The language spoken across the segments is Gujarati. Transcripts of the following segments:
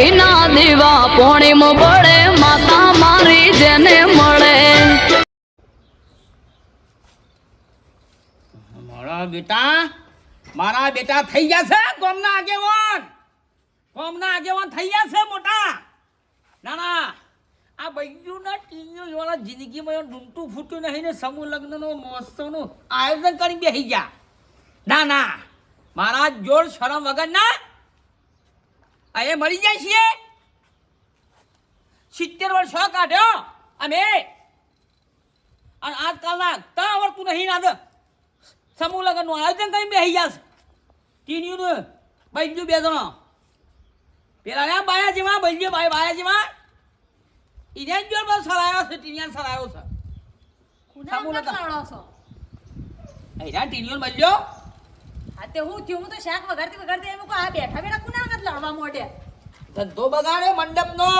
ઘીના દીવા પોણીમ પડે માતા મારી જેને મળે. મારા બેટા મારા બેટા થઈ ગયા છે કોમના આગેવાન. કોમના આગેવાન થઈ ગયા છે મોટા. ના ના, આ બૈયુના ટીવીઓ વાળા જિંદગીમાં ડૂમતું ફૂટ્યું નહીં ને સમૂહ લગ્નનો મહોત્સવનું આયોજન કરી બેસી ગયા. ના ના, મારા જોડ શરમ વગર ના આ મળી મરી જાય છીએ. સિત્તેર વર્ષ કાઢ્યો. અમે. અને આજકાલના તા આવડતું નહીં ના સમૂહ લગ્નનું આયોજન કરીને બેસી છે. ટીન્યુનું બૈજુ બે જણો. પેલા ને બાયા જેવા બૈજુ ભાઈ બાયા જેવા. જ જોર પર સરાયો છે ટીનિયાન સરાયો છે. સમૂહ લગ્ન. અહીંયા ટીન્યુન બૈજો હા તે હું થયું? હું તો શાક વગાડતી વગાડતી એમ આ બેઠા બેઠા કુના વખત લડવા મોઢે? ધંધો બગાડ્યો મંડપનો.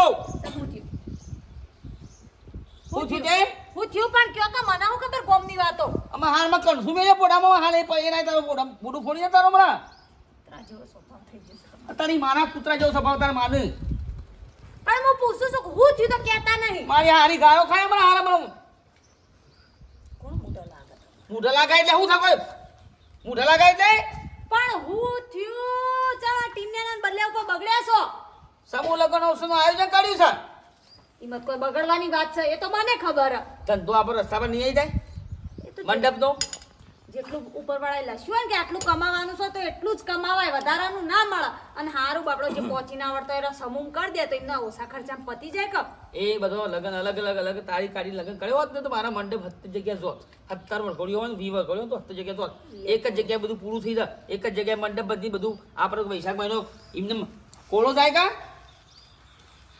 હું થયું? તે? હું થયું પણ કયો કે મને હું ખબર ગોમની વાતો? અમે હાલમાં કણસું મેળે પોડામાં હાલે એના તારો પોડા બુડું ફોડી તારો હમણાં. તારા જેવો સ્વભાવ થઈ જશે તારી મારા કૂતરા જેવો સ્વભાવ તારા માને. પણ હું પૂછું છું હું થયું તો કહેતા નહીં. મારી હારી ગાયો ખાય હમણાં હારા મને કોણ મોઢો લાગે? મૂઢા લાગે એટલે હું થાય મૂઢા લાગાય દે. પણ હું થયું? ચાલો ટીમને બદલે ઉપર બગડ્યા છો. સમૂહ લગ્ન ઉત્સવનું આયોજન કર્યું છે. એમાં કોઈ બગડવાની વાત છે એ તો મને ખબર. હે. ધંધો આપણે રસ્તા પર નહીં આવી જાય. એ તો મંડપનો. જેટલું ઉપરવાળાએ લસ્યું કે આટલું કમાવાનું છે તો એટલું જ કમાવાય વધારાનું ના મળે. અને હારું બાપડો જે પહોંચી ના આવડતો એનો સમૂહ કરી દે તો એમના ઓછા ખર્ચામાં પતી જાય કે? એ બધો લગ્ન અલગ અલગ અલગ તારી કાઢી લગ્ન કર્યો હોત ને તો મારા મંડપ હત્તર જગ્યા જોત. સત્તર વરઘોડીઓ હોય ને વી તો હત્તર જગ્યા જોત. એક જ જગ્યાએ બધું પૂરું થઈ જાય. એક જ જગ્યાએ મંડપ બધી બધું આપણે વૈશાખ મહિનો એમને કોળો જાય કા?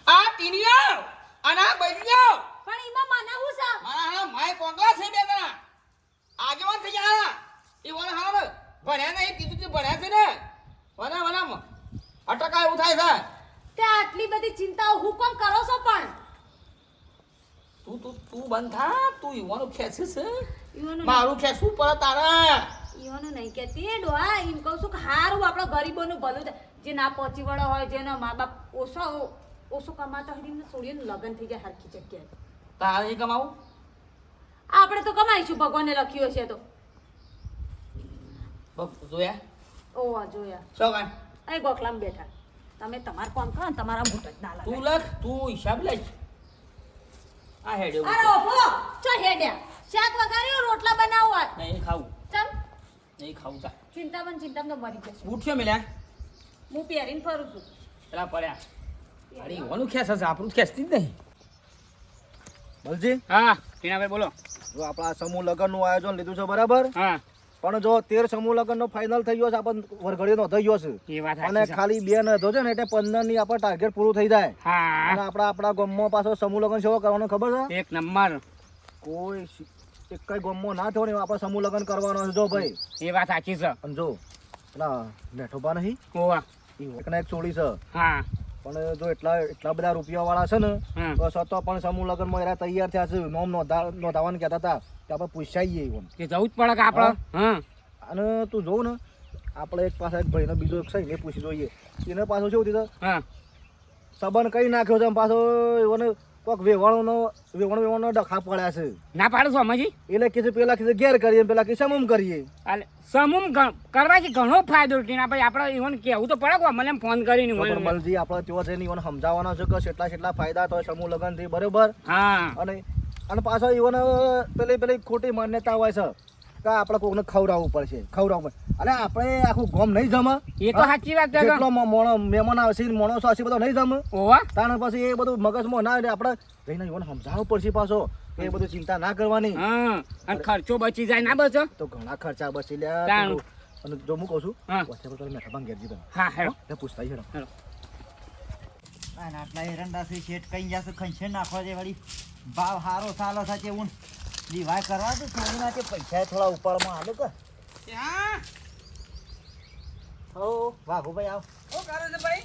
આ ટીનિયો અને આ બૈરીઓ. પણ એમાં મને હું છે? મારા હા માય કોંગલા છે બે જણા આગેવાન થઈ ગયા એ વણ હાર ભણ્યા નહીં કીધું તું ભણ્યા છે ને. વના વનામાં અટકા એવું થાય છે. તે આટલી બધી ચિંતાઓ હું કોણ કરો છો પણ? તું તું તું બંધ થા. તું ઈવોનું મારું ખેંચવું પડે તારા. ઈવાનું નહીં કહેતી. એ ડોહા એમ કહું છું કે હારું આપણો ગરીબોનું ભલું જે ના પહોંચી વળો હોય જેના મા બાપ ઓછો ઓછો કમાતા હોય એમને છોડીને લગ્ન થઈ જાય હરખી જગ્યાએ. તારે કમાવું? આપણે તો કમાઈશું ભગવાને લખ્યું હશે તો. જોયા? ઓવા જોયા. શું અહીં ગોખલામાં બેઠા. તમે તમારું કોમ કરો તમારા મોટ જ ના તું લાગે લખ તું હિસાબ લઈ આ હેડે અરે ઓફો ચો હેડ્યા? શાક વઘાર્યું રોટલા બનાવવા? નહીં ખાવું. ચમ. નહીં ખાવું તા ચિંતા પણ ચિંતા તો મરી જશે. બૂઠ્યો મિલ્યા હું પહેરીને ફરું છું. પેલા પડ્યા. અરે યુવાનું ખેંચ હશે આપણું ખેંચતી જ નહીં. બલજી હા ટીનાભાઈ બોલો. જો આપણા સમૂહ લગ્નનું આયોજન લીધું છે બરાબર? હા. પણ જો તેર સમૂહ લગ્નનો ફાઇનલ થઈ ગયો છે આપણ વરઘડી નો થઈ ગયો છે. અને ખાલી બે ન છે ને એટલે પંદરની આપણે ટાર્ગેટ પૂરું થઈ જાય. અને આપણા આપણા ગામમાં પાછો સમૂહ લગ્ન સેવો કરવાનો ખબર છે? એક નંબર. કોઈ એક કઈ ગામમાં ના થયો ને આપણે સમૂહ લગ્ન કરવાનો છે જો ભાઈ. એ વાત સાચી છે. જો પેલા નેઠોબા નહીં? ઓવા એ એક ચોળી છે. હા. પણ જો એટલા એટલા બધા રૂપિયા વાળા છે ને. તો છતાં પણ સમૂહ લગ્નમાં એરા તૈયાર થયા છે. નોમ નોંધા નોંધાવાનું કહેતા હતા કે આપણે પૂછાઈએ એવું કે જવું જ પડે કે આપણે? અને તું જોઉં ને આપણે એક પાસે એક ભાઈનો બીજો એક છે એને પૂછી જોઈએ. એને પાછું શું થયું સંબંધ કઈ નાખ્યો છે પાછો? એવોને કોઈક વેવાણોનો વેવાણો વેવાણો ડખા પડ્યા છે. ના પાડે છું અમાજી એટલે કે છે પેલા કે ઘેર કરીએ પેલા કે સમૂમ કરીએ. અલે સમૂમ કરવાથી ઘણો ફાયદો ને ભાઈ આપણે ઈવન કેવું તો પડે કો મને ફોન કરીને ની પણ મલજી આપણે તેઓ જઈને ઈવન સમજાવવાનો છે કે કેટલા કેટલા ફાયદા તો સમૂહ લગ્નથી બરોબર? હા. અને અને પાછો ઈવન પેલી પેલી ખોટી માન્યતા હોય છે. કે આપણે કોકને ખવડાવવું પડશે ખવડાવવું અને આપણે આખું ગોમ નહીં જમે. એ તો સાચી વાત છે એટલો મોણો મહેમાન આવશે માણસો આવશે બધો નહીં જમે. ઓવા તાણ પછી એ બધું મગજમાં ના એટલે આપણે જઈને યોને સમજાવવું પડશે પાછો એ બધું ચિંતા ના કરવાની. હા અને ખર્ચો બચી જાય ના બચો. તો ઘણા ખર્ચા બચી તો- અને જો હું કહું છું હા. વચ્ચે પેલો મેઠા ભાંગ ઘેરજી બને. હા હેડો. ને પૂછતા હેડો. આટલા એરંડાથી શેઠ કઈ જશે ખંચે નાખવા દે વળી? ભાવ હારો સાલો સાચે હું દિવાય કરવા તો થોડી તે પૈસા થોડા ઉપાડમાં આલો કે. હો વાઘુભાઈ આવ. શું કરે છે ભાઈ?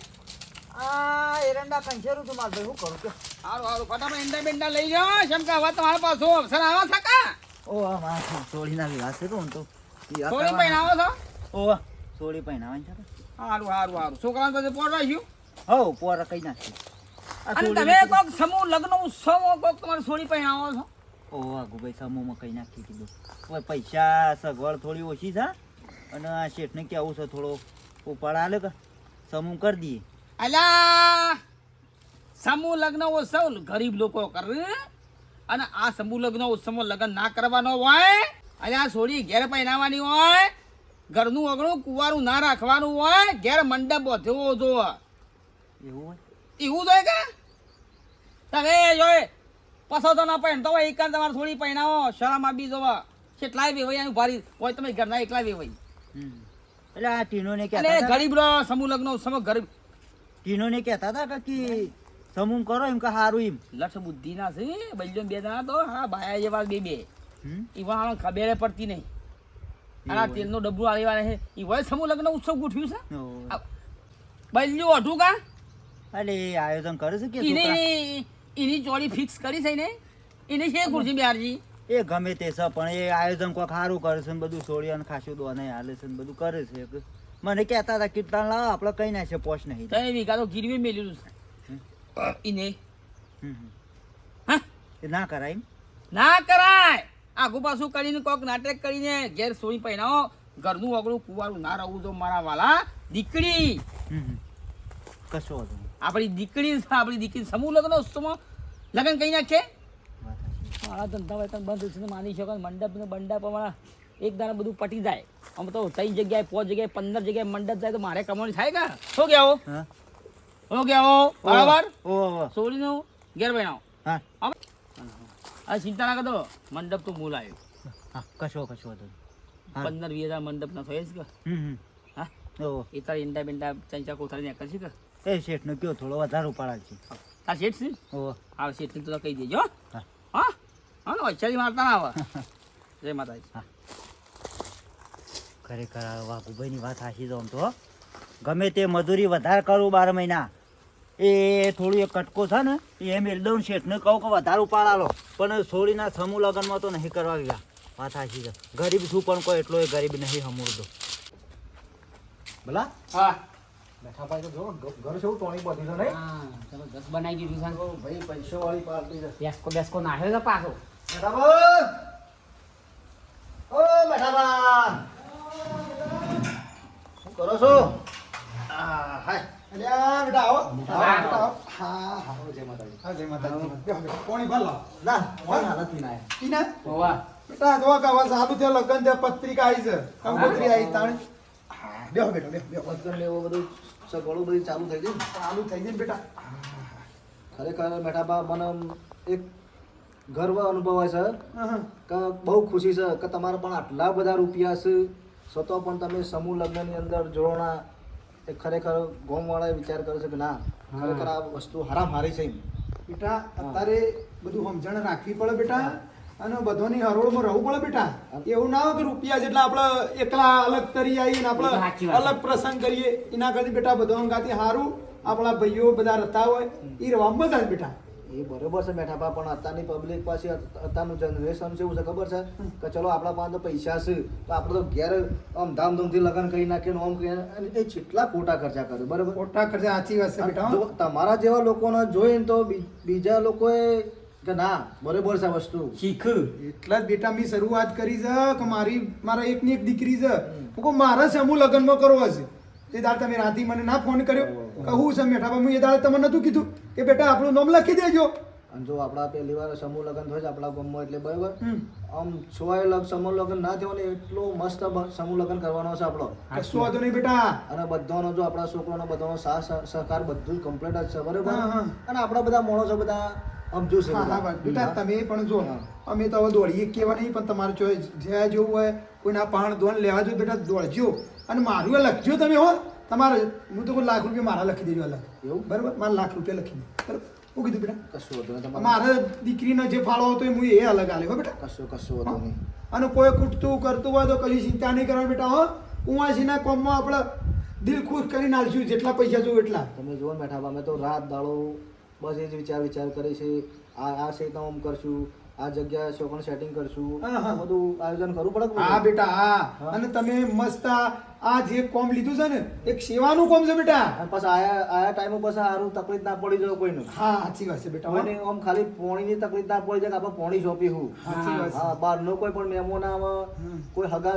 આ એરંડા કંચેરું માલ મારે શું કરું કે? હારું સારું ફટાફટ ઈંડા બેંડા લઈ જાઓ કેમ કે હવે તમારા પાછો અવસર આવા છકા ઓ આ મારા સોળીના વિવાહ છે તો હું તો. વિવાહ કરવાના. પહેરાવો છો? ઓ સોળી પહેરાવાની છે સારું હારું હારું હારું. છોકરાને પછી પોર રાખ્યું? હો પોર કઈ નાખ્યું અને તમે કોક સમૂહ લગ્ન ઉત્સવ કોક તમારે છોડી આવો છો? ઓ આગુભાઈ સમૂહમાં કઈ નાખી કીધું હવે પૈસા સગવડ થોડી ઓછી છે અને આ શેઠને કેવું છે થોડો ઉપાડ આલે કે? સમૂહ કરી દઈએ. અલા સમૂહ લગ્ન ઉત્સવ ગરીબ લોકો કરે અને આ સમૂહ લગ્ન ઉત્સવમાં લગ્ન ના કરવાનો હોય અલ્યા છોડી ઘેર પહેરાવાની હોય ઘરનું અગણું કુવારું ના રાખવાનું હોય ઘેર મંડપ બધો જો. એવું હોય? એવું જોઈએ કે? તમે જોઈ પસો તો ના પહેરતો હોય એકાંત તમારે થોડી પહેણાવો શરમ આપી જોવા. કેટલાય વેવાઈ ભારી. હોય તમે ઘરના એકલા બે હોય. એટલે આ ટીનોને કહેતા ગરીબ રો સમૂહ લગ્ન સમૂહ ગરીબ. ટીનોને કહેતા હતા કે સમૂહ કરો એમ કે સારું એમ. લક્ષ બુદ્ધિ ના છે બૈલો બે જણા તો હા ભાયા જેવા બે બે. એવા ઈવા પડતી નહીં. આ તેલનો ડબ્બુ આલેવા એ ઈવા સમૂહ લગ્ન ઉત્સવ ગોઠવ્યું છે? બલ્યું અઢું કા? અરે આયોજન કરે છે કે એને જોડી ફિક્સ કરી છે ને એને છે ખુરશી બિહારજી? એ ગમે તે છે પણ એ આયોજન કોઈ સારું કરે છે ને બધું છોડી અને ખાસું દોને હાલે છે ને બધું કરે છે. મને કહેતા હતા કીર્તન લાવો આપણે કઈ છે પોચ નહીં. ત્રણ વીઘા તો. ગીરવી મેલેલું છે એને. હા? એ ના કરાય? ના કરાય! આગુ પાછું કરીને કોક નાટક કરીને ઘેર સોઈ પહેરાવો ઘરનું અગળું કુવારું ના રહું તો મારા વાલા દીકરી. કશો નહીં. આપણી દીકરી આપણી દીકરી સમૂહ લગ્ન ઉત્સવમાં લગ્ન કઈ નાખે. મારા ધંધા હોય બંધ છે માની શકો મંડપ ને મંડપ અમારા એક દાડા બધું પટી જાય. આમ તો ત્રણ જગ્યાએ પાંચ જગ્યાએ પંદર જગ્યાએ મંડપ જાય તો મારે કમાણી થાય કા? શું કહેવો? હા. શું કહેવો? બરાબર? સોરી. સોળીનું ઘેર બનાવો. હા. ચિંતા ના કરતો મંડપ તો મૂળ આવ્યો. હા કશો કશો હતો પંદર વીસ હજાર મંડપ ના થયે છે કે. હા? એ તાર ઈંડા બિંડા ચંચા કોથળી નીકળશે કે? એ શેઠનો કયો થોડો વધારે ઉપાડા છે. આ શેઠ છે? ઓહો. આ શેઠને તો કહી દેજો. હા. હા? હા વૈશાલી મારતા ના આવે. જય માતાજી. ખરેખર આ વાઘુભાઈની વાત હાસી તો તો હો. ગમે તે મજૂરી વધારે કરું બાર મહિના. એ થોડું એક કટકો છે ને એ એકદમ શેઠને કહું કે વધારે ઉપાડાલો પણ છોડીના સમૂહ લગ્નમાં તો નહીં કરવા ગયા. વાત હાસી છે. ગરીબ છું પણ કોઈ એટલો એ ગરીબ નહીં હમુરદો ભલા? હા. બેઠા ત્યાં તો જો ઘર છે ટોણી બધી છે નહીં? ચલો દસ બનાવી દીધું છે ઓ ભાઈ પૈસો વાળી પાર્ટી છે. બેસકો બેસકો નાખ્યો છે પાછો. મેઠાબા ઓ મેઠાબા શું કરો છો? આ હાય. અલ્યા બેટા આવો. આવો, બેટા, આવો. હા હા જય માતાજી. હા જય માતાજી. બેહો, બેહો. કોણી ભર ના કોણ હાલત ના ઈના? હોવા. બેટા જો કે હવે સારું લગન તે પત્રિકા આવી છે. આવી તાણે. બેહો બેટો બેહો બેહો. પત્કર બધું સગવડું બધું ચાલુ થઈ ગયું. ચાલુ થઈ ગઈ બેટા. ખરેખર મેઠાબા મને એક ગર્વ અનુભવાય છે. કે બહુ ખુશી છે કે તમારા પણ આટલા બધા રૂપિયા છે છતાં પણ તમે સમૂહ લગ્નની અંદર જોડોના એ ખરેખર ગોમવાળાએ વિચાર કર્યો છે કે ના ખરેખર આ વસ્તુ હરામ હારી છે બેટા અત્યારે બધું સમજણ રાખવી પડે બેટા. અને બધોની હરોળમાં રહેવું પડે બેટા. એવું ના હોય કે રૂપિયા જેટલા આપણે એકલા અલગ તરી આવીએ ને આપણે અલગ પ્રસંગ કરીએ એના કરતી બેટા બધો અંગાથી સારું આપણા ભાઈઓ બધા રહેતા હોય એ રહેવામાં મજા બેટા. એ બરોબર છે મેઠાબા પણ અત્યારની પબ્લિક પાસે અત્યારનું જનરેશન છે એવું છે ખબર છે? કે ચલો આપણા પાસે તો પૈસા છે તો આપણે તો ઘેર આમ ધામધૂમથી લગ્ન કરી નાખીએ ને આમ કરીને અને એ કેટલા ખોટા ખર્ચા કરે બરોબર? ખોટા ખર્ચા સાચી વાત છે બેઠા તમારા જેવા લોકોને જોઈને તો બીજા લોકોએ કે ના બરોબર છે વસ્તુ. શીખ. એટલા જ બેટા મેં શરૂઆત કરી છે કે મારી મારા એકની એક દીકરી છે. હું મારા સમૂહ લગ્નમાં કરવો છે? તે દાળ તમે રાતી મને ના ફોન કર્યો. કે હું છે મેઠા હું એ દાળ તમને નતું કીધું કે બેટા આપણું નામ લખી દેજો. અને જો આપણા પહેલી વાર સમૂહ લગ્ન થાય છે આપણા ગામમાં એટલે બરાબર. આમ છોય લગ સમૂહ લગ્ન ના થયો ને એટલો મસ્ત સમૂહ લગ્ન કરવાનો છે આપણો. કશું વાંધો નહીં બેટા? અને બધાનો જો આપણા છોકરાનો બધાનો સાથ સહ- સહકાર બધું કમ્પ્લીટ જ છે બરોબર? હા, હા. અને આપણા બધા માણસો બધા સમજુ છે હા હા બેટા તમે પણ જો. અમે તો હવે દોડીએ કેવા નહીં પણ તમારે જો જ્યાં જેવું હોય કોઈના પાણ ધોન લેવા જો બેટા દોડજો. અને મારું એ લખજો તમે હો. તમારે હું તો કોઈ લાખ રૂપિયા મારા લખી દેજો અલગ. એવું? બરાબર? મારા લાખ રૂપિયા લખી દે. બરાબર? હું કીધું બેટા? કશું હતું નહીં તમારે. મારે દીકરીનો જે ફાળો હતો એ હું એ અલગ આલે હો બેટા. કશું કશું હતું નહીં. અને કોઈ ખૂટતું કરતું હોય તો કશી ચિંતા નહીં કરવાની બેટા હો. કુંવાસીના કોમમાં આપણે દિલ ખુશ કરીને આલશું જેટલા પૈસા જોઉં એટલા. તમે જુઓ બેઠા અમે તો રાત દાડો બસ એ જ વિચાર વિચાર કરે છે. આ આ સેતામ કરશું આ જગ્યા છોકરાનું સેટિંગ કરશું. બધું આયોજન કરવું પડે હા બેટા હા. અને તમે મસ્ત આ જે કોમ લીધું છે ને એક સેવાનું કોમ છે બેટા. પછી આયા આયા ટાઈમ ઉપર સારું તકલીફ ના પડી જાય કોઈનું. હા સાચી વાત છે બેટા મને આમ ખાલી પોણીની તકલીફ ના પડી જાય કે આપણે પોણી સોંપી હું. સાચી વાત હા હા બહારનો કોઈ પણ મહેમાન આવે કોઈ હગા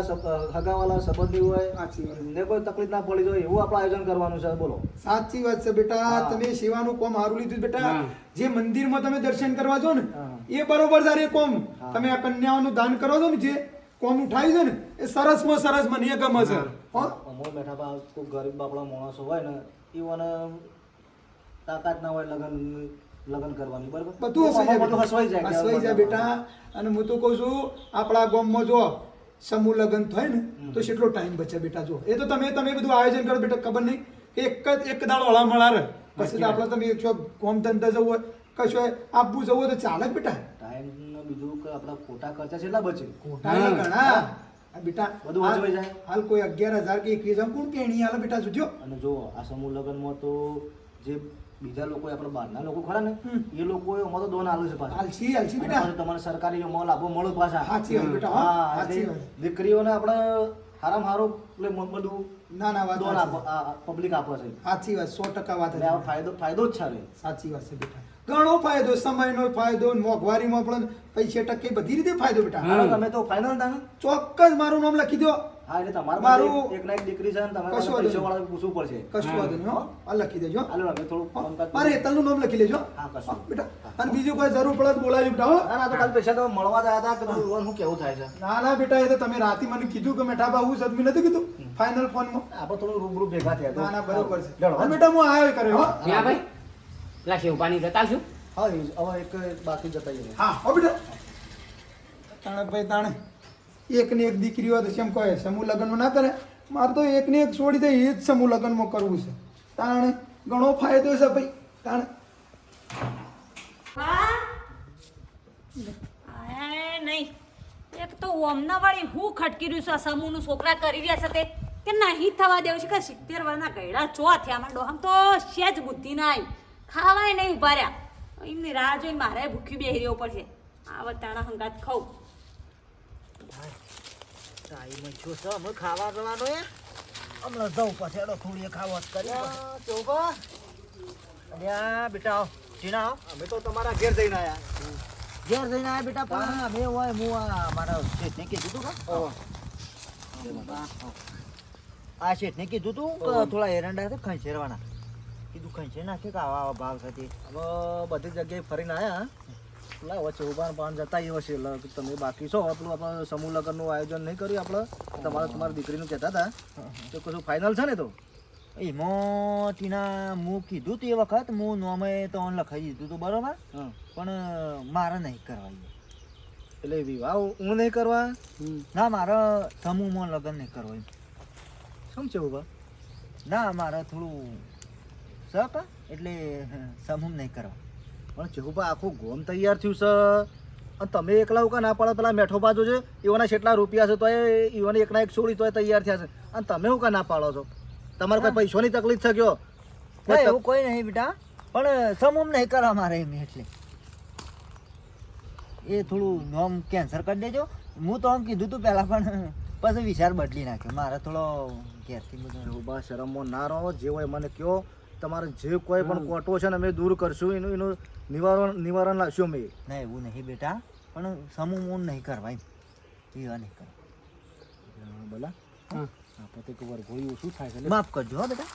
હગાવાલા સંબંધી હોય સાચી વાત. ને કોઈ તકલીફ ના પડી જાય એવું આપણે આયોજન કરવાનું છે બોલો. સાચી વાત છે બેટા તમે સેવાનું કોમ સારું લીધું બેટા. જે મંદિરમાં તમે દર્શન કરવા જો ને એ બરોબર સારું કોમ. તમે આ કન્યાઓનું દાન કરો છો ને જે કોમ ઉઠાવી છે ને? એ સરસમાં સરસ મને ગમે છે? અમો બેઠા બા કોઈ ગરીબ બાપડા માણસો હોય ને ઈવોને તાકાત ના હોય લગન લગન કરવાની બરાબર? બધું હસવાઈ જાય હસવાઈ જાય બેટા. અને હું તો કહું છું આપણા ગામમાં જો સમૂહ લગ્ન થાય ને તો કેટલો ટાઈમ બચે બેટા જો. એ તો તમે તમે બધું આયોજન કરો બેટા ખબર નહીં. કે એક જ એક દાડો હળા મળા રહે પછી તો આપણે તમે છો ગોમ ધંધા જવું હોય. કશું આપવું જવું તો ચાલે જ બેટા. ટાઈમ ને બીજું કે આપણા ખોટા ખર્ચા કેટલા બચે. ખોટા ઘણા બેટા બધું હાલ- જાય. હાલ કોઈ અગિયાર હજાર કે એકવીસ હજાર કોણ કેણી હાલ બેટા જોજો. અને જો આ સમૂહ લગ્નમાં તો જે બીજા લોકો આપણે બહારના લોકો ખરા ને એ લોકો એમાં તો દોન આલુ છે પાછા. હાલસી હાલસી અને બેટા. તમારે સરકારી એમાં લાભો મળો પાછા. સાચી વાત બેટા, હો. દીકરીઓને આપણે હારામ હારું એટલે બધું ના ના વાત દોન. પબ્લિક આપે છે. સાચી વાત સો ટકા વાત ફાયદો ફાયદો જ છે સાચી વાત છે બેટા. ઘણો ફાયદો સમયનો ફાયદો મોંઘવારીમાં પણ પૈસે ટકે બધી રીતે ફાયદો બેટા. તમે તો ફાઇનલ તાને ચોક્કસ મારું નામ લખી દો હા એટલે તમારે મારું- એક ના એક દીકરી છે ને તમારે કશું વાંધો વાળા પૂછવું પડશે. કશું વાંધો નહીં હો. આ લખી દેજો. હાલો હવે થોડું મારે હેતલનું નામ લખી લેજો. હા, કશું. બેટા. અને બીજું કોઈ જરૂર પડે તો બોલાવી બેટા હો. ના ના તો કાલ પૈસા તો મળવા જ આવ્યા હતા કે હું કેવું થાય છે? ના ના બેટા એ તો તમે રાતે મને કીધું કે મેઠા બાબુ સદમી નથી કીધું. ફાઇનલ ફોનમાં આપણે થોડું રૂબરૂ ભેગા થયા ના ના બરોબર છે. બેટા. હું આવ્યો કરે હો ભાઈ. પેલા શિવપાની જતા છું હા હવે એક બાકી જતા જઈએ. હા હો બેટા. તાણે ભાઈ તાણે એક ને એક દીકરી હોય તો શેમ કહે? સમૂહ લગ્નમાં ના કરે? મારે તો એક ને એક છોડી દે એ જ સમૂહ લગ્નમાં કરવું છે. તાણે ઘણો ફાયદો છે ભાઈ. તાણે. નહીં. એક તો ઓમના વાળી હું ખટકી રહ્યું છે આ સમૂહનું છોકરા કરી રહ્યા છે તે. કે નહીં થવા દેવું છે? કે સિત્તેર વર્ષના ગયડા ચો થયા મારા ડોહમ તો સેજ બુદ્ધિ ના આવી. ખાવાય નહીં ઊભા રહ્યા. એમની રાહ જોઈને મારે ભૂખ્યું બેહી રહ્યો પડશે. આ વટાણા હંગાત ખાઉં. ટાઈમ છો છે અમે ખાવા જવાનો એ હમણાં જવું પછી એનો થોડી ખાવા કરી. ચોબા અલ્યા બેટા આવો. જીના અમે તો તમારા ઘેર જઈને આવ્યા ઘેર જઈને આવ્યા બેટા પણ અમે હોય હું આ મારા શેઠને કીધું તું કા? આ શેઠને કીધું તું થોડા એરંડા ખાઈ ખંચેરવાના કીધું કંઈ નાખે કે આવા આવા ભાવ થતી હવે બધી જગ્યાએ ફરીને આવ્યા પેલા હવે ચોબાન પાન જતા એવા છે એટલે તમે બાકી છો પેલું આપણે સમૂહ લગ્નનું આયોજન નહીં કર્યું આપણે. તમારે તમારી દીકરીનું કહેતા હતા. તો કશું ફાઇનલ છે ને તો? એમાં ટીના હું કીધું તે એ વખત હું નોમે તો લખાઈ દીધું તું બરોબર? હા. પણ મારે નહીં કરવા ઈ. એટલે વિવાહ હું નહીં કરવા? ના મારે સમૂહમાં લગ્ન નહીં કરવા એમ. શું છે ઊભા? ના મારે થોડું શક એટલે સમૂહ નહીં કરવા. પણ ચેહુભા આખું ગોમ તૈયાર થયું છે અને તમે એકલા ઉકા ના પાડો પેલા મેઠો બાજુ છે એવાના જેટલા રૂપિયા છે તો એ એવાને એકના એક છોડી તો તૈયાર થયા છે. અને તમે ઉકા ના પાડો છો? તમારે કોઈ પૈસોની તકલીફ છે કયો? એવું કોઈ નહીં બેટા. પણ સમૂહ નહીં કરવા મારે એમ એટલે. એ થોડું નોમ કેન્સલ કરી દેજો. હું તો આમ કીધું તું પહેલાં પણ પછી વિચાર બદલી નાખ્યો. મારે થોડો ઘેરથી બધું ચેહુભા શરમમાં ના રહો. જે હોય મને કયો તમારે જે કોઈ પણ કોટો છે ને અમે દૂર કરશું એનું એનું નિવારણ નિવારણ લાવશું અમે. ના એવું નહીં બેટા. પણ સમૂહ મૂળ નહીં કરવા એમ એવા નહીં કરવા બોલા આપણે તો એક ગોળીઓ શું થાય છે. માફ કરજો હો બેટા.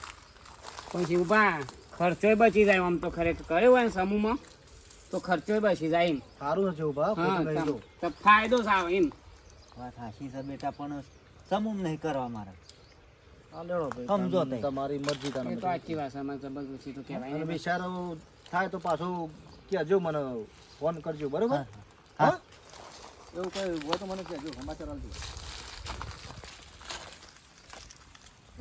પણ ઊભા. ખર્ચોય બચી જાય આમ તો ખરેખર. કર્યો હોય ને સમૂહમાં તો ખર્ચોય બચી જાય એમ. સારું છે ઊભા તો. ફાયદો સાવ એમ. વાત હાશી છે બેટા પણ સમૂહ નહીં કરવા મારે. સમજો તમારી મરજી તાને તો આખી ભાષામાં જબરદસ્તી તો કહેવાય અને બિચારો થાય તો પાછો કહેજો મને ફોન કરજો બરોબર? હા, એવું કઈ હોય તો મને કહેજો સમાચાર આવજો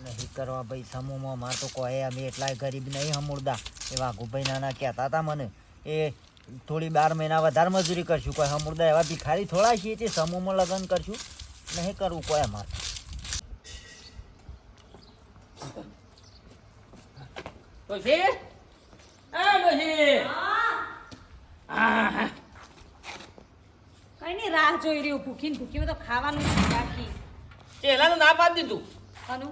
નહીં કરવા ભાઈ સમૂહમાં માર તો કોઈ અમે એટલાય ગરીબ નહીં હમુરદા. એવા ગુભાઈ નાના કહેતા હતા મને એ થોડી બાર મહિના વધારે મજૂરી કરશું. કોઈ હમુરદા એવા ભિખારી થોડા છીએ તે સમૂહમાં લગ્ન કરશું? નહીં કરવું કોઈ અમારે. ડોશી? એ ડોશી! આહ, કઈ નહીં રાહ જોઈ રહ્યું ભૂખીને ભૂખી તો ખાવાનું બાકી. બાકી તો ના પાડી દીધું. અનુ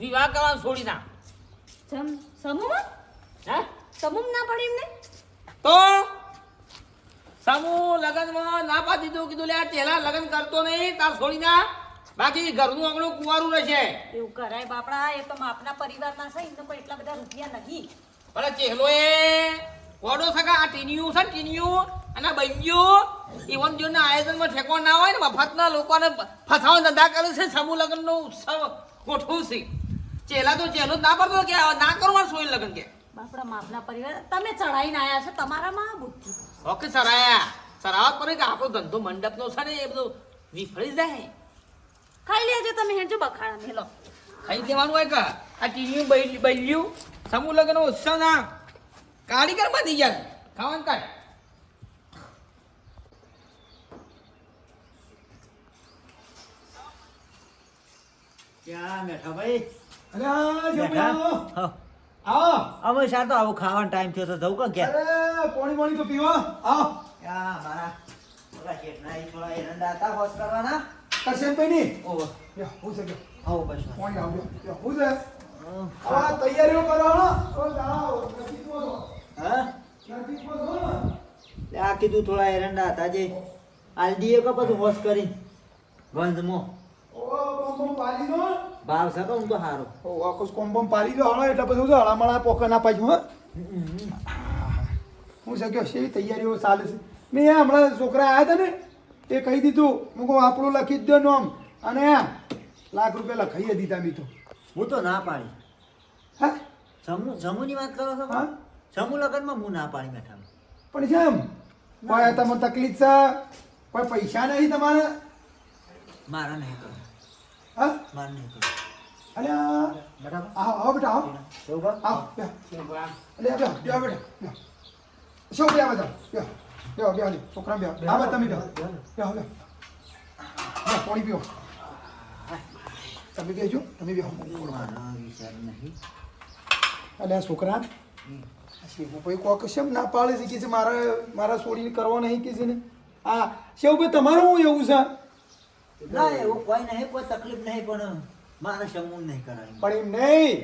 વિવાહ કરવાનું છોડી ના. જમ સમૂહ હા? સમૂહ ના પડી એમને? તો? સમૂહ લગનમાં ના પાડી દીધું કીધું લે આ ચેલા લગન કરતો નહીં તાર છોડી ના. બાકી ઘરનું આંગણું કુંવારું રહેશે. એવું કરાય બાપડા એ તો માપના પરિવારના છે એમને કોઈ એટલા બધા રૂપિયા નથી પણ ચહેલો એ કોડો સગા આ ટીનિયું છે ને ટીનિયું અને બૈયું ઈવન જોના આયોજનમાં ઠેકો ના હોય ને મફતના લોકોને ફસાવા ધંધા કરે છે સમૂહ લગ્નનો ઉત્સવ ગોઠવું છે. ચેલા તો ચેલો ના પડતો કે ના કરો મારે સોઈ લગ્ન કે. બાપડા માપના પરિવાર તમે ચડાઈને આયા છો તમારામાં બુદ્ધિ. ઓકે સરાયા. સરાવા પર કે આપણો ધંધો મંડપનો છે ને એ બધું વિફળી જાય. ખાઈ લેજો તમે હેજો બખાડા મેલો ખાઈ દેવાનું હોય કે? આ ટીનિયું બૈલ્યું. સમૂહ લગ્ન ઉત્સવ ના. કારીગર બની ગયા ખાવાનું કાઢ. ક્યાં બેઠા ભાઈ? અરે બેઠા? આવો. અમે શાર તો આવું ખાવાનો ટાઈમ થયો તો જવું કે ઘેર અરે પાણી પાણી તો પીવો. આવો. ક્યાં મારા? ઓલા શેઠના ઈ થોડા એરંડા હતા હોશ કરવાના. કરશન ભાઈ ની ઓહો હું છે. આવો બસ પાણી આવજો હું. છે આ તૈયારીઓ કરો હો. આ કીધું થોડા એરંડા હતા જે આલડીએ કે બધું હોશ કરી. દો. ભાવ છે હું તો હારો. આખું કોમ કોમ પાડી દો હળો એટલે બધું હળામળા પોકર ના પાછું હો. હું શક્યો છે તૈયારીઓ ચાલે છે. મેં હમણાં છોકરા આવ્યા હતા ને તે કહી દીધું. હું કહું આપણું લખી જ દો નોમ. અને લાખ રૂપિયા લખાઈએ દીધા મેં તો હું તો ના પાડી. હા? સમૂહ સમૂહની વાત કરો છો? હા? સમૂહ લગ્નમાં હું ના પાડી બેઠા પણ જેમ કોઈ તમને તકલીફ છે? કોઈ પૈસા નહીં તમારે? મારા નહીં કરો. હા? મારા નહીં કરો. અરે બેટા આવો આવો બેટા આવો. આવો બે અલે બેટા બે શું બે બધા બે બે બે છોકરા બે આ બધા તમે બે બે બે બે પાણી પીઓ. તમે બેજો તમે બે નહીં અલે આ છોકરા શિવભાઈ કોક કેમ ના પાડે છે કે છે મારા મારા છોડીને કરવા નહીં કે છે ને? આ શિવભાઈ તમારું હું એવું છે? ના એવું કોઈ નહીં કોઈ તકલીફ નહીં પણ મારે સમૂહ નહીં કરાય. પણ એમ નહીં.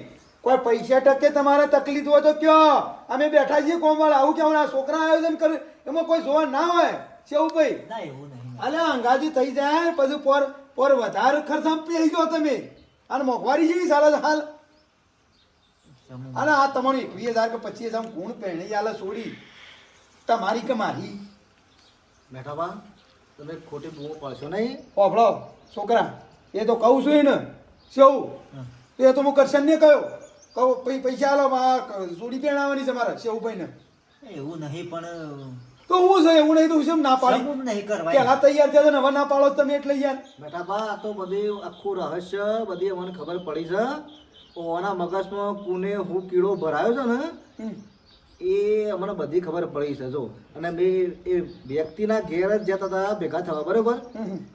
કોઈ પૈસા ટકે તમારે તકલીફ હોય તો કયો. અમે બેઠા છીએ કોમવાળા આવું કેવું? આ છોકરા આયોજન કરે. એમાં કોઈ જોવા ના હોય. શેવું ભાઈ એવું નહીં. અલે અંગાજી થઈ જાય પછી પર પોર વધારે ખર્ચ પેહી ગયો તમે. અને મોંઘવારી જેવી ચાલે હાલ. અને આ તમારું એકવીસ હજાર કે પચીસ હજાર ગુણ પહેણી આલે છોડી. તમારી કે મારી? બેઠા બા તમે ખોટી બહુ પડશો નહીં? ઓભળો છોકરા એ તો કહું છું એને. શું એ તો હું કરશન ને કહ્યો કહું પૈસા આલો સોડી પહેણાવવાની છે મારે શેવુભાઈ ને એવું નહીં પણ તો હું છે એવું નહીં તો હું ના પાડી? નહીં કરવા પેલા તૈયાર થયા ને હવે ના પાડો તમે એટલે યાર. બેટા બા તો બધી આખું રહસ્ય બધી મને ખબર પડી છે. ઓના મગજમાં કુને હું કીડો ભરાયો છે ને. એ અમને બધી ખબર પડી છે જો. અને મેં એ વ્યક્તિના ઘેર જ જતા હતા ભેગા થવા બરોબર?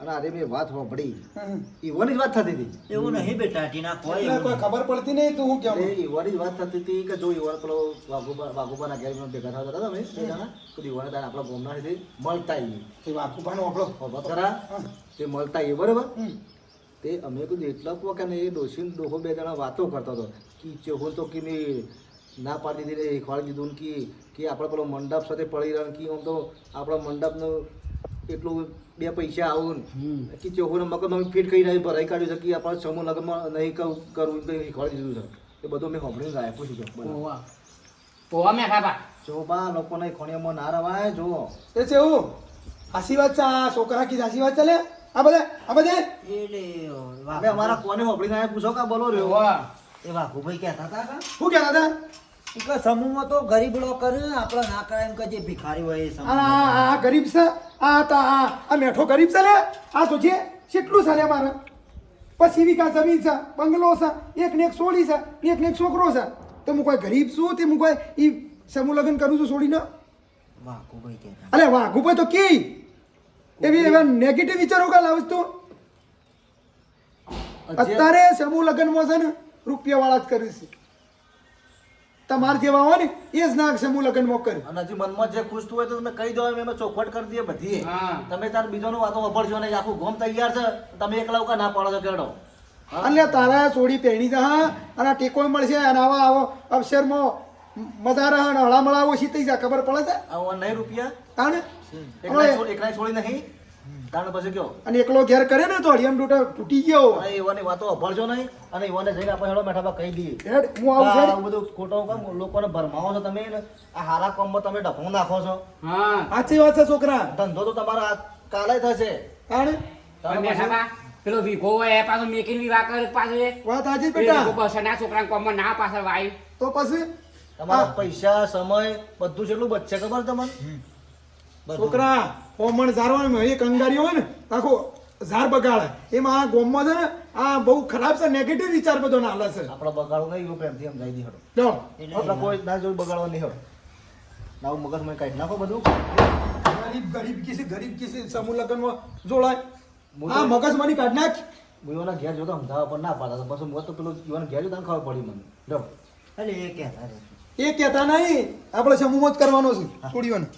અને આજે મેં વાત સાંભળી એવાની ઈવોની જ વાત થતી હતી. એવું નહીં બેટા ટીના કોઈ કોઈ ખબર પડતી નહીં તો હું કેમ એટલે ઈવોની જ વાત થતી હતી કે જો એવા પેલો વાઘુબા વાઘુબાના ઘેર ભેગા થતા હતા બે તો ઈવોને તારે આપણા ગોમના સુધી મળતા આવીએ. તે વાઘુબાનો આપણો વાત તે મળતા એ બરોબર? તે અમે કીધું એટલા કહો કે ને એ ડોસી ડોહો બે જણા વાતો કરતો હતો. કે ચેહું તો કે મેં ના પાડી દીધી શીખવાડી દીધું ને કે કે આપણે પેલો મંડપ સાથે પડી રહ્યો ને કે આમ તો આપણા મંડપનું એટલું બે પૈસા આવું ને. કે ચેહું મગજ અમે ફિટ કરી નાખી ભરાઈ કાઢ્યું છે કે આપણે સમૂહ લગ્નમાં નહીં કહું કરવું કંઈ શીખવાડી દીધું છે. એ બધું મેં સાંભળીને ગાયા પૂછી ગયો પોવા મેં ખાતા જો બા લોકોને ખોણીયામાં ના રવાય જો એ છે એવું હાસી વાત છે આ છોકરા કી હાસી વાત ચાલે? આ બધા આ બધા? એટલે અમારા કોને સાંભળીને ના પૂછો કા બોલો રે ઓવા. એ વાઘુભાઈ કહેતા હતા શું કહેતા હતા? કે સમૂહમાં તો ગરીબ લોકો આપણે ના કરાય એમ કે જે ભિખારી હોય એ આ સમૂહ આ- ગરીબ છે? આ તા આ આ મેઠો ગરીબ છે લે આ તો જે કેટલું છે લે મારે પછી વિકા જમીન છે? બંગલો છે? એક ને એક સોળી છે? એક ને એક છોકરો છે? તો હું કોઈ ગરીબ છું તે હું કોઈ ઈ સમૂહ લગ્ન કરું છું છોડીને વાઘુભાઈ કહેતા અરે વાઘુભાઈ તો કી? એવી એવા નેગેટિવ વિચારો કા લાવસ તું? અત્યારે સમૂહ લગ્નમાં છે ને રૂપિયા વાળા જ કરે છે. તમારે જેવા હોય ને એ જ ના હું લગ્ન કરે અને હજી મનમાં જે ખુશ હોય તો તમે કહી દો એમ ચોખવટ કરી દઈએ બધી હા. તમે તાર બીજાનું વાતો વાપરજો ને આખું ગોમ તૈયાર છે તમે એકલા ઉકા ના પાડો છો કેડો? અને તારા સોડી પહેણી જા હા અને ટેકો ટેકોય મળશે અને આવા આવો અવસરમાં મજા રહે અને હળામળા ઓછી થઈ જાય ખબર પડે છે? આવા નહીં રૂપિયા. છોડ- એકલા છોડી નહીં. તાણ પછી કયો? અને એકલો ઘેર કરે ને તો હળિયમ ડોટા તૂટી ગયો અને એવાની વાતો અભળજો નહીં. અને એવાને જઈને આપણે હેડો બેઠા કહી દઈએ. હેડ હું આવું આ બધું ખોટો કામ લોકોને ભરમાવો છો તમે ને? આ હારા કામમાં તમે ડફો નાખો છો. હા. સાચી વાત છે છોકરા. ધંધો તો તમારો કાલે થશે. તાણે? પેલો વિભો હોય પાછો મેકીને વિવાહ કરે પાછો વાત સાચી બેટા. લોકો બસના છોકરા કોમમાં ના પાછળ વાય. તો પછી? તમારા પૈસા સમય બધું જેટલું બચશે ખબર તમને? છોકરા કોમણ ઝારવાનું એ અંગારી હોય ને આખો ઝાર બગાડે. એમાં આ ગોમમાં છે ને આ બહુ ખરાબ છે નેગેટિવ વિચાર બધો ના હાલે છે. આપણો બગાડો નહીં એવું પ્રેમથી સમજાવી દી હડો. જો. આપણે કોઈ ના જોઈ બગાડવા નહીં હડો. મગજ મગજમાં કાઢી નાખો બધું. ગરીબ ગરીબ કિસી ગરીબ કિસી સમૂહ લગ્નમાં જોડાય. આ મગજમાની કાઢ નાખ. મુયોના ઘેર જોતો અમદાવાદ પર ના પાડતા બસ પછી મું તો પેલું યુવાન ઘેર જોતા ખબર પડી મને. જો અરે એ કહેતા એ કહેતા નહીં. આપણે સમૂહ જ કરવાનો છે છોડીઓને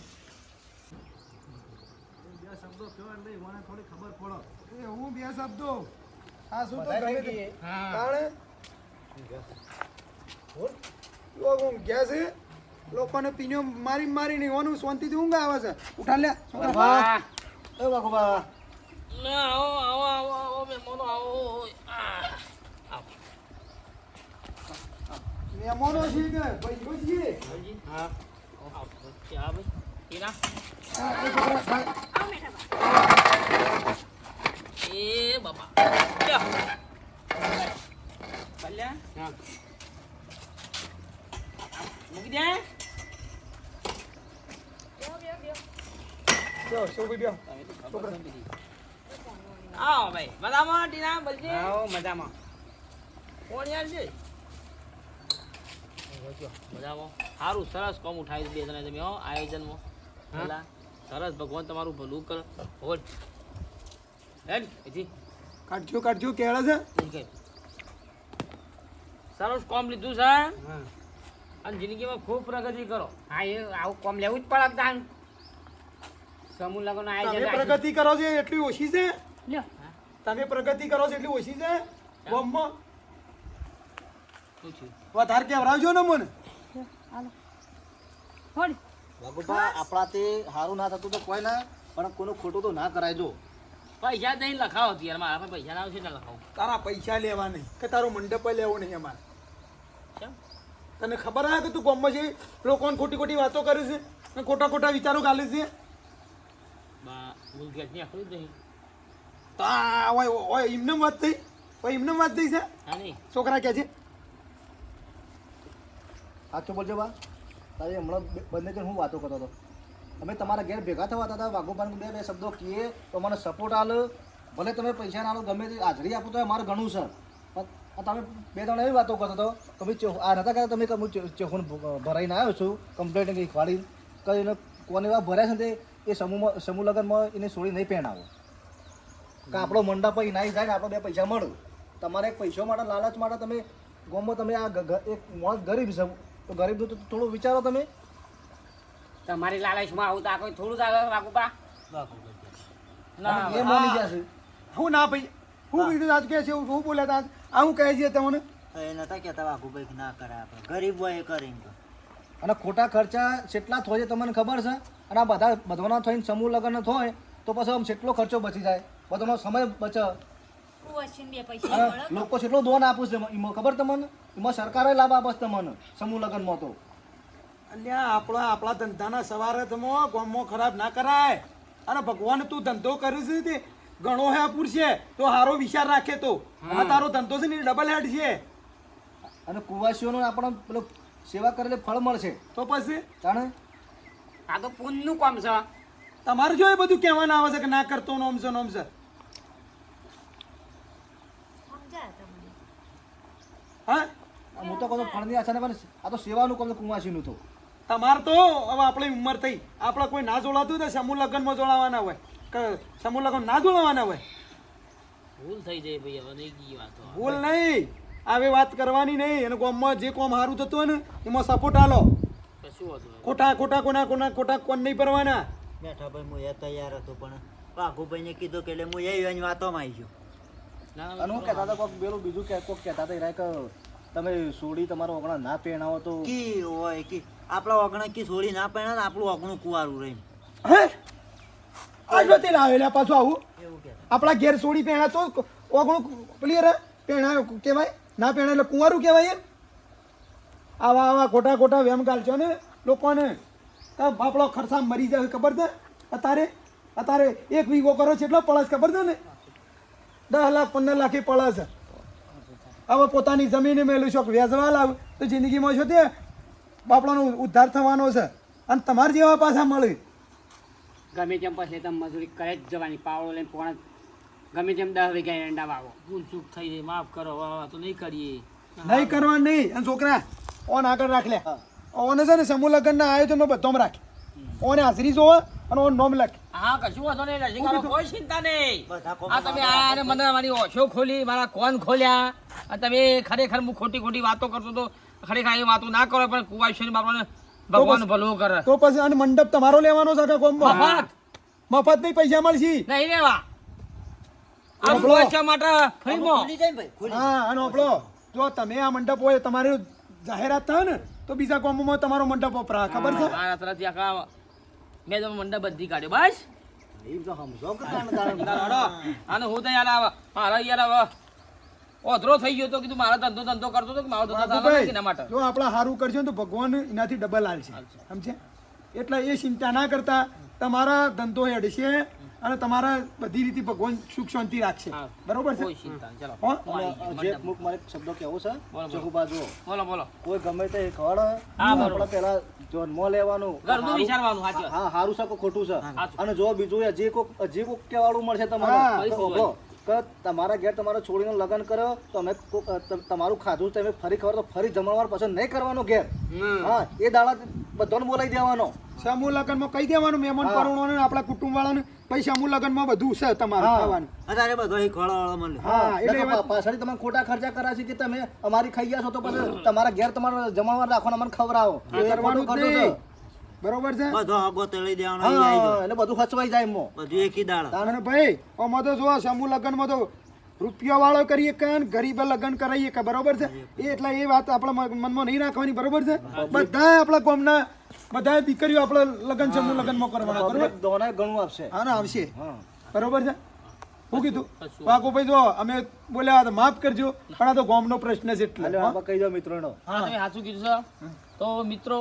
હું બે શબ્દો આ શું તો ગમે તે. કારણ લોકો હું ગયા છે લોકોને પીનો મારી મારી નહીં ઓનું શાંતિથી ઊંઘ આવે છે. ઉઠા લે છોકરા. વાહ. એ વાઘુબા મહેમાનો છે કે ભાઈઓ છીએ હા. ટીના. આ એ છોકરા ખા- એ બાપા લ્યો. ભલ્યા? હા. મૂકી દે. આવો ભાઈ મજામાં ટીના બલજી આવો મજામાં કોણ યાર છે મજામાં સારું સરસ કોમ ઉઠાવી બે જણા તમે હો આયોજનમાં પેલા સરસ ભગવાન તમારું ભલું કરો હોટ હેડ એથી કાઢજો કાઢજો કેળે છે. સરસ કોમ લીધું છે? અને જિંદગીમાં ખૂબ પ્રગતિ કરો. હા એ આવું કોમ લેવું જ પડે દાન સમૂહ લગ્ન તમે આયોજન પ્રગતિ કરો છો એટલી ઓછી છે? તમે પ્રગતિ કરો છો એટલી ઓછી છે? શું વધારે કેવરાવજો ને મને. વાઘુબા આપણાથી સારું ના થતું તો કોઈ ના પણ કોઈનું ખોટું તો ના કરાયજો પૈસા નહીં લખાવો યાર મારા પાસે પૈસા ના આવશે ને લખાવો. તારા પૈસા લેવા નહીં કે તારો મંડપ લેવો નહીં અમારે. તને ખબર આવે કે તું ગામમાં છે? લોકોને ખોટી ખોટી વાતો કરે છે અને ખોટા ખોટા વિચારો ગાલે છે? એમને વાત થઈ? એમને વાત થઈ છે? છોકરા કહે છે? સાચું બોલજો બા. તારે હમણાં બંને જણ હું વાતો કરતો હતો. અમે તમારા ઘેર ભેગા થવા હતા વાઘુબાન બે બે શબ્દો કહીએ તો મને સપોર્ટ આલો. ભલે તમે પૈસા ના લો, ગમે તે હાજરી આપો તો એ મારું ઘણું પણ તમે બે ત્રણ એવી વાતો કરતો હતો કે ભાઈ આ નતા કહેતા તમે હું ચોખું ભરાઈને આવ્યો છું કમ્પ્લેટ કંઈ ખવાડી કરીને કોને એવા ભર્યા છે ને એ સમૂહમાં, સમૂહ લગ્નમાં એને છોડી નહીં પહેણાવો કે આપણો મંડપ અહીં નાઈ જાય ને આપણે બે પૈસા મળું. તમારે એક પૈસા માટે, લાલચ માટે તમે ગોમમાં તમે આ એક માણસ ગરીબ છે. તો ગરીબનું તો થોડું વિચારો તમે. તમારી લાલચમાં આવું તો આ કોઈ થોડું જ આવે વાગુબા ના એ માની જશે હું ના ભાઈ હું કીધું આજ કે છે હું બોલ્યા તા આ હું કહે છે તમને? એ નતા કહેતા વાઘુભાઈ કે ના કરે આપણે. ગરીબ હોય એ કરે અને ખોટા ખર્ચા કેટલા થાય છે તમને ખબર છે? અને આ બધા બધાના થઈને સમૂહ લગ્ન થાય તો પછી આમ કેટલો ખર્ચો બચી જાય. બધાનો સમય બચે. લોકો કેટલો દોન આપું છે એમાં ખબર તમને? એમાં સરકારે લાભ આપે છે તમને સમૂહ લગ્નમાં તો. અલ્યા આપણા આપણા ધંધાના સવારે તમે ગામમાં ખરાબ ના કરાય. અને ભગવાન તું ધંધો કરે છે તે ઘણો હે પૂરશે તો હારો વિચાર રાખે તો. આ તારો ધંધો છે ને ડબલ હેડ છે. અને કુવાસીઓનો આપણો પેલો સેવા કરેલે ફળ મળશે. તો પછી? જાણે આ તો પુણ્યનું કામ છે. તમારે જો એ બધું કહેવાના આવે છે કે ના કરતો નોમ છે નોમ છે. હા? હું તો કહું છું ફળની આશા ને પણ આ તો સેવાનું કામ છે કુવાસીનું તો. તમારે તો હવે આપણી ઉંમર થઈ. આપણે કોઈ ના જોડાતું હોય તો સમૂહ લગ્નમાં જોડાવાના હોય. કે સમૂહ લગ્ન ના જોડાવાના હોય. ભૂલ થઈ જાય ભાઈ હવે નહીં ગઈ વાત ભૂલ નહીં. આવી વાત કરવાની નહીં. અને ગામમાં જે કોમ સારું થતું હોય ને એમાં સપોર્ટ આલો. ખોટા ખોટા કોના કોના ખોટા કોણ નહીં પરવાના બેઠા ભાઈ હું એ તૈયાર હતો પણ વાઘુભાઈને કીધું કે એટલે હું એ એની વાતોમાં આવી ગયો. અને હું કહેતા હતા કોક પેલું બીજું કે કોક કહેતા હતા એરા કે તમે સોડી તમારો ઓગણા ના પહેણાવો તો કી હોય કી? આપણા ઓગણા કી સોડી ના પહેણા ને આપણું ઓગણું કુવારું રહી હે? આજો તે લાવેલા પાછું આવું? એવું આપણા ઘેર સોડી પહેણા તો ઓગણું ક્લિયર પહેણા કહેવાય? ના પહેણા એટલે કુંવારું કહેવાય એમ? આવા આવા ખોટા ખોટા વેમ ગાલશો ને લોકોને. બાપડો આપણો ખર્ચા મરી જાય ખબર છે? અત્યારે અત્યારે એક વીઘો કરો છે એટલો પળસ ખબર છે ને? દસ લાખ પંદર લાખ એ પડે છે. હવે પોતાની જમીન મેલું છો. વેચવા લાવ. તો જિંદગીમાં શું તે બાપડાનો ઉદ્ધાર થવાનો છે. અને તમારા જેવા પાછા મળે ગમે તેમ પછી તમે મજૂરી કરે જ જવાની. પાવડો લઈને પોણા ગમે તેમ દસ વીઘા એંડા વાવો. ભૂલ ચૂક થઈ જાય. માફ કરો. વાવા તો નહીં કરીએ. નહીં કરવા નહીં. અને છોકરા ઓન આગળ રાખ લે. ઓને છે ને સમૂહ લગ્નના આયોજનમાં બધામાં રાખે. ઓને હાજરી જોવે અને ઓન નોમ લખ. હા કશું વાંધો નહીં રસિકાનો કોઈ ચિંતા નહીં. આ તમે અને મને મારી ઓછો ખોલી મારા કોન ખોલ્યા. અને તમે ખરેખર હું ખોટી ખોટી વાતો કરતો તો ખરેખર એ વાતો ના કરો પણ કુવાઈ બાપાને ભગવાન ભલું કરે. તો પછી અને મંડપ તમારો લેવાનો છે ગામમાં મફત? મફત નહીં પૈસા મળશે. નહીં લેવા. આ કુવાશ્વર માટે ફ્રીમાં. ખુલી જાય ભાઈ હા અને આપણો જો તમે આ મંડપ હોય તમારી જાહેરાત થાય ને તો બીજા ગામમાં તમારો મંડપ વપરા ખબર છે? મેં તો મંડપ બધી કાઢ્યો બસ. તો. અને હું તો યાર મારા યાર ઓધરો થઈ ગયો તો કીધું મારા ધંધો ધંધો કરતો હતો કે મારો ધંધો ચાલે એના માટે. જો આપણે સારું કરશો તો ભગવાન એનાથી ડબલ આવશે સમજે એટલે એ ચિંતા ના કરતા તમારા ધંધો હેડશે અને તમારે બધી રીતે ભગવાન સુખ શાંતિ રાખશે. હા. બરોબર છે? જે મુક મારે શબ્દ કહેવો છે? બોલો. ચહુબા બોલો બોલો. કોઈ ગમે તે ખવડે આપણે પેલા જન્મ લેવાનું વિચારવાનું હા સારું છે કે ખોટું છે? અને જો બીજું જે કોક જે કોક કેવાળું મળશે તમારે કે તમારા ઘેર તમારો છોડીને લગ્ન કર્યો તો અમે તમારું ખાધું તમે ફરી ખબર તો ફરી જમણવાર પસંદ નહીં કરવાનો ઘેર. હા એ દાડા બધાને બોલાવી દેવાનો. સમૂહ લગ્નમાં કહી દેવાનું મહેમાન. પરુણોને આપણા કુટુંબ વાળાને પછી સમૂહ લગ્નમાં બધું છે તમારે ખાવાનું. અત્યારે બધો અહીં ખોળા મળે હા એટલે એ નકર વાત- પા- પાછળથી તમે ખોટા ખર્ચા કરાશે કે તમે અમારી ખાઈ ગયા છો તો પછી તમારા ઘેર તમારે જમણવાર રાખવાનો અમને ખવડાવો. કરવાનું ખોટું. છે. બરોબર છે? બધો આગો તળી દેવાનો એટલે બધું ખચવાઈ જાય એમ બધું એકી દાળ અને ભાઈ આમાં તો જો સમૂહ લગ્નમાં તો રૂપિયા વાળો કરીએ કે ગરીબે લગ્ન કરાવીએ કે બરોબર છે? એ એટલે એ વાત આપણા મન- મનમાં નહીં રાખવાની બરોબર છે? બધા આપણા ગામના બધા દીકરીઓ આપણે લગ્ન સમૂહ લગ્નમાં કરવાના બરોબર? દોના ઘણું આવશે. હા ને આવશે. બરોબર છે? હું કીધું વાકો ભાઈ જો અમે બોલ્યા તો માફ કરજો પણ આ તો ગામનો પ્રશ્ન છે એટલે કહી દો મિત્રોનો. હા. તમે સાચું કીધું છે. તો મિત્રો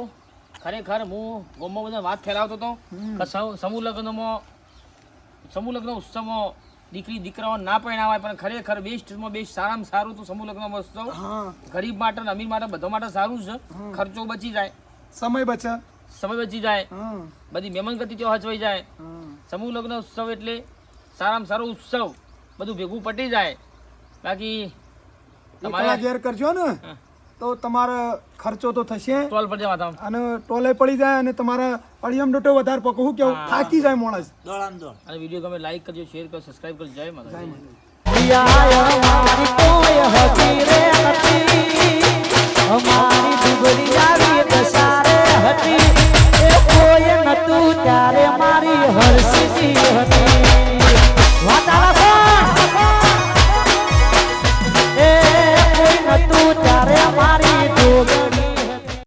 ખરેખર હું ગામમાં બધા વાત ફેલાવતો હતો સમૂહ લગ્નમાં સમૂહ લગ્ન ઉત્સવમાં દીકરી દીકરાઓ ના પરણાવાય પણ ખરેખર બેસ્ટમાં બેસ્ટ સારામાં સારું તો સમૂહ લગ્ન ઉત્સવ ગરીબ માટે અમીર માટે બધા માટે સારું છે. ખર્ચો બચી જાય. સમય બચે. સમય બચી જાય. બધી મહેમાન ગતિ તો હચવાઈ જાય. સમૂહ લગ્ન ઉત્સવ એટલે સારામાં સારો ઉત્સવ. બધું ભેગું પટી જાય. બાકી તમારે ઘેર કરજો ને. તો તમારે ખર્ચો તો થશે. ટોલ પર જવા તમે અને ટોલે પડી જાય અને તમારા અડિયમ ડોટો વધારે પકો શું કેવું? થાકી જાય માણસ. દોડામ દોડ. અને વીડિયો ગમે લાઈક કરજો શેર કરજો સબસ્ક્રાઇબ કરજો. જય માતા અમારી ડુબરી આવી દસારે હતી. એ કોઈ નતું ત્યારે મારી હરસી હતી.